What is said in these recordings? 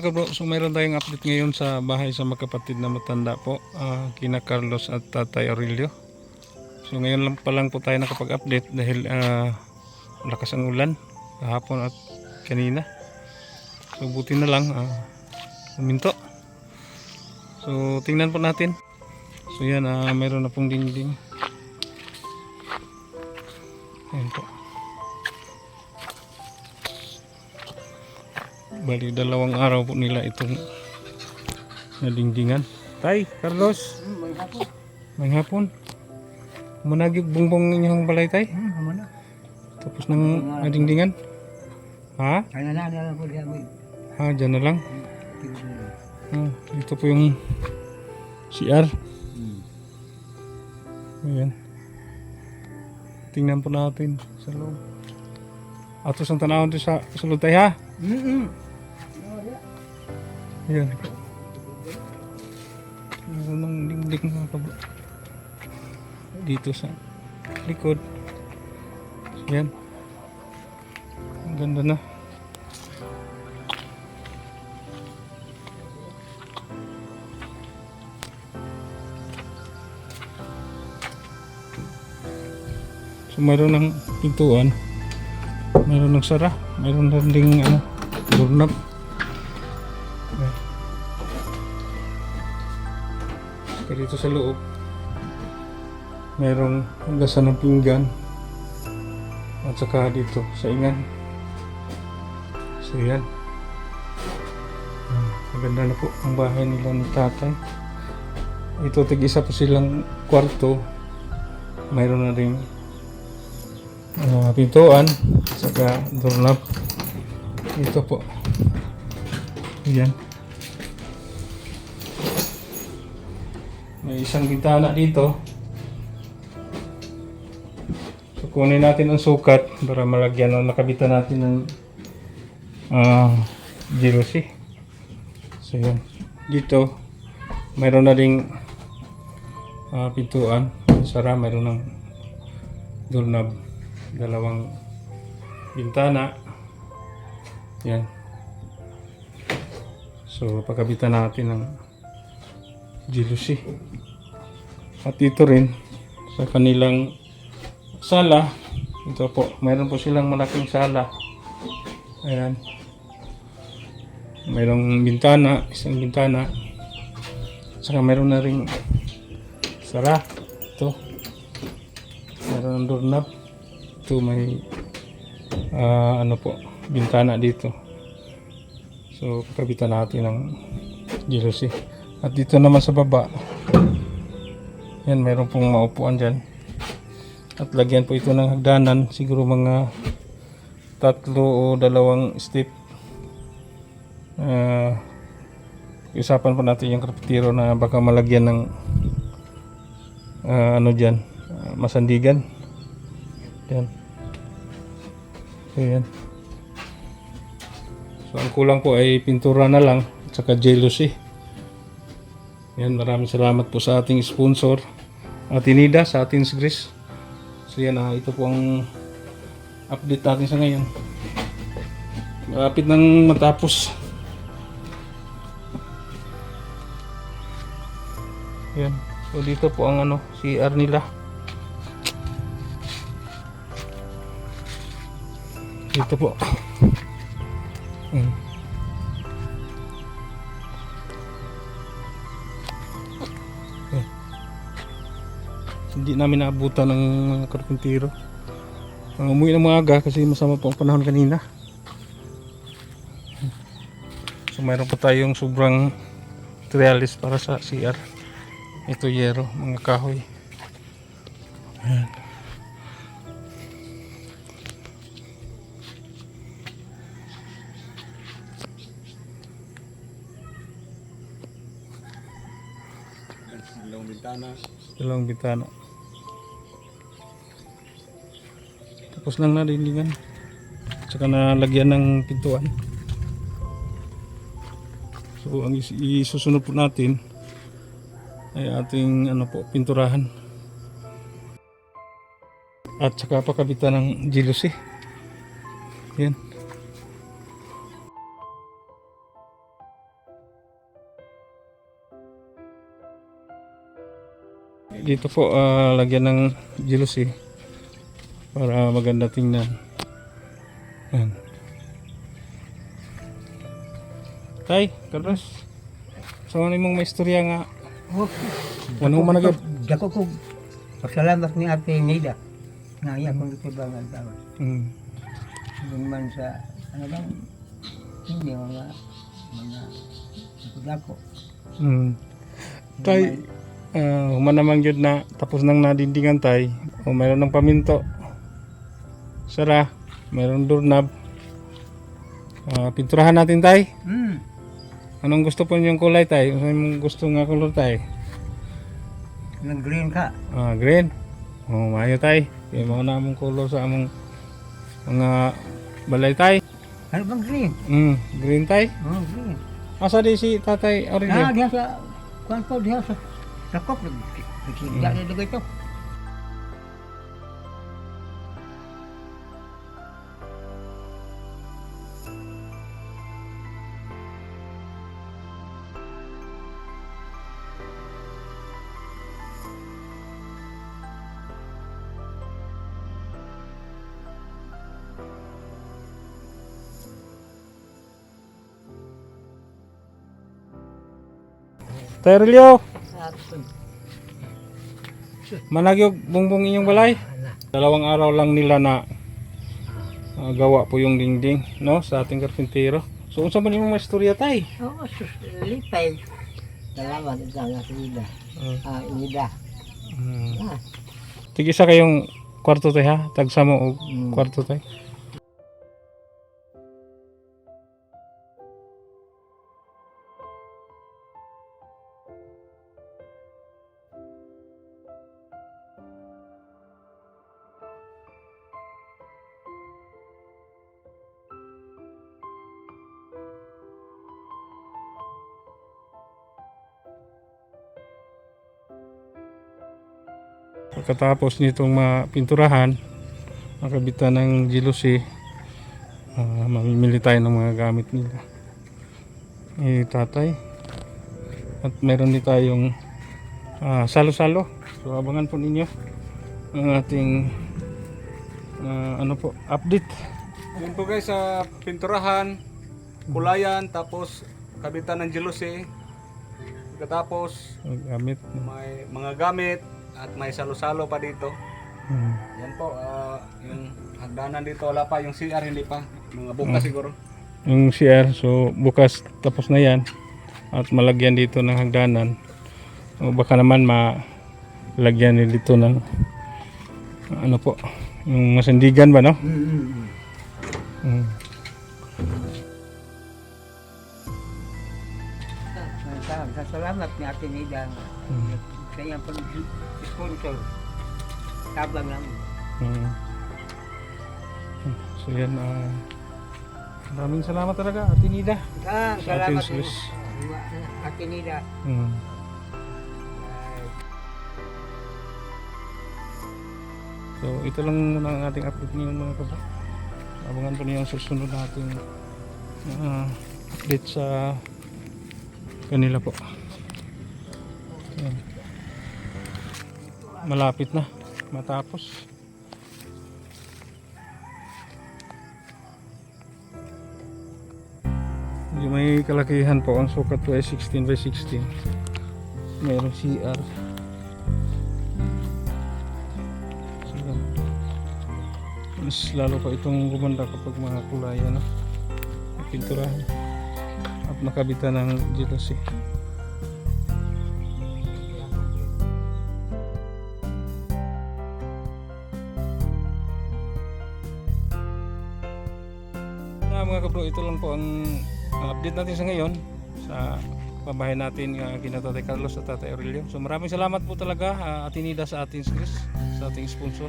mga kabro, so mayroon tayong update ngayon sa bahay sa magkapatid na matanda po, ah, kina Carlos at Tatay Aurelio. So ngayon lang pa lang po tayo nakapag-update dahil ah, lakas ang ulan kahapon at kanina. So buti na lang ah, huminto. So tingnan po natin. So yan, ah, mayroon na pong dingding. Ayan po. Bali, dalawang araw po nila itong nadingdingan. Tay, Carlos, May hapon. may hapon. Bungbong inyong balay, tay. Hmm, ano na? Tapos ng nadingdingan. Ha? Kaya na na po diya may Ha, dyan na lang. Ah, dito po yung CR. Hmm. Ayan. Tingnan po natin sa loob. Atos ang tanawon doon sa sulod tay ha. Mm-mm. Ayan. Meron ng dingding mga kabro. Dito sa likod. Ayan. Ang ganda na. So mayroon ng pintuan. Mayroon ng sara. Mayroon na ding ano, doorknob. Dito sa loob, mayroong hugasan ng pinggan. At saka dito sa ingan. So yan. Ayan, Maganda na po ang bahay nila ni tatay. Ito tig-isa po silang kwarto. Mayroon na rin ah, pintuan. Saka doorknob. Ito po. Yan. May isang bintana dito. So kunin natin ang sukat para malagyan o nakabitan natin ng uh, jealousy. So yan. Dito, mayroon na ding ah, pintuan. Sara, mayroon ng doorknob. Dalawang bintana. Yan. So, pagkabitan natin ng jealousy. At dito rin, sa kanilang sala, ito po, mayroon po silang malaking sala. Ayan. Mayroong bintana, isang bintana. Saka mayroon na ring sara. Ito. Mayroon ng doorknob. Ito may ah, ano po, bintana dito. So, kabitan natin ng jealousy. At dito naman sa baba, yan, meron pong maupuan dyan. At lagyan po ito ng hagdanan, siguro mga tatlo o dalawang step. Uh, usapan po natin yung karpetiro na baka malagyan ng ah, ano dyan, ah, masandigan. Yan. So, yan. So, ang kulang po ay pintura na lang at saka jealousy. Yan, maraming salamat po sa ating sponsor, Atinida sa ating Greece. So yan, ah, ito po ang update natin sa ngayon. Malapit nang matapos. Yan. So dito po ang ano, CR nila. Dito po. Mm. Hindi namin naabutan ng mga karpintero. Ang umuwi ng mga aga kasi masama po ang panahon kanina. So mayroon po tayong sobrang trialis para sa CR. Ito yero, mga kahoy. Ayan. Dalawang bintana. Dalawang bitana. tapos lang na dindingan saka nalagyan ng pintuan. So ang isusunod po natin ay ating ano po pinturahan. At saka pakabitan ng jealousy yan. Dito po uh, lagyan ng jealousy para maganda tingnan. Yan. Tay, Carlos. So ano mong may istorya nga? Oh, Ano man nag Dako ko. Pasalamat ni Ate Nida. Na iya kong itibangan tama. mm. Yung man sa, ano bang, hindi mga, mga, dako. Mm. Tay, uh, human naman yun na tapos nang nadindingan tay o mayroon ng paminto. Sara, mayroon doorknob. Ah, pinturahan natin tay. Hmm. Anong gusto po niyong kulay tay? Anong gusto nga color tay? Nang green ka. Ah, green. Oh, mayo tay. Kaya mo na among color sa among mga balay tay. Ano bang green? Mm, green tay. Oh, green. Asa di si tatay Ah, Aurelio? diha sa, kuwan ko, diha sa, sakop, nagsigda na dugay Aurelio, managyog bungbong inyong balay. Dalawang araw lang nila na ah, gawa po yung dingding no sa ating karpintero. So unsa man imong istorya tay? Oo, sus, lipay. Salamat ito nga sa Ida. Ah, Ida. Mm. Ah. Tig isa kayong kwarto tay ha, tagsa mo og Mm. kwarto tay. Pagkatapos nitong mapinturahan, makabitan ng jealousy, ah, mamimili tayo ng mga gamit nila. Eh, tatay. At meron din tayong ah, salo-salo. So, abangan po ninyo ang ating ah, ano po, update. Yun po guys sa pinturahan, kulayan, tapos kabitan ng jealousy. Pagkatapos gamit. may mga gamit at may salo-salo pa dito. Hmm. Yan po, ah, yung hagdanan dito wala pa, yung CR hindi pa. Mga bukas siguro. Yung CR, so bukas tapos na yan. At malagyan dito ng hagdanan. O baka naman malagyan nila dito ng ano po, yung masandigan ba no? Mm-hmm. Mm. Sa salamat ni Ate Nida. Mm. Sa iyang pag-sponsor. Tabang namin. Mm. So yan, ah, maraming salamat talaga, Ate Nida. Ah, Sa salamat Swiss. mo. Ate Nida. Mm. So ito lang ang ating update ngayon mga kaba. Abangan po niyo ang susunod nating ah, update sa kanila po. Ayan. Malapit na matapos. Hindi may kalakihan po ang sukat po ay 16 by 16. Mayroong CR. Mas lalo pa itong gumanda kapag mga kulay ano, pinturahan at nakabitan ng jealousy. Mga kabro, ito lang po ang update natin sa ngayon sa pabahay natin uh, kina Tatay Carlos at Tatay Aurelio. So maraming salamat po talaga uh, Atinida sa ating Chris, sa ating sponsor.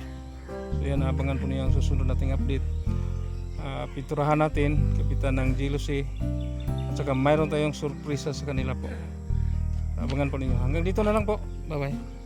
So yan, abangan po niyo ang susunod nating update. Uh, pinturahan natin, kapitan ng jealousy at saka mayroon tayong surpresa sa kanila po. Abangan po ninyo. Hanggang dito na lang po. Bye bye.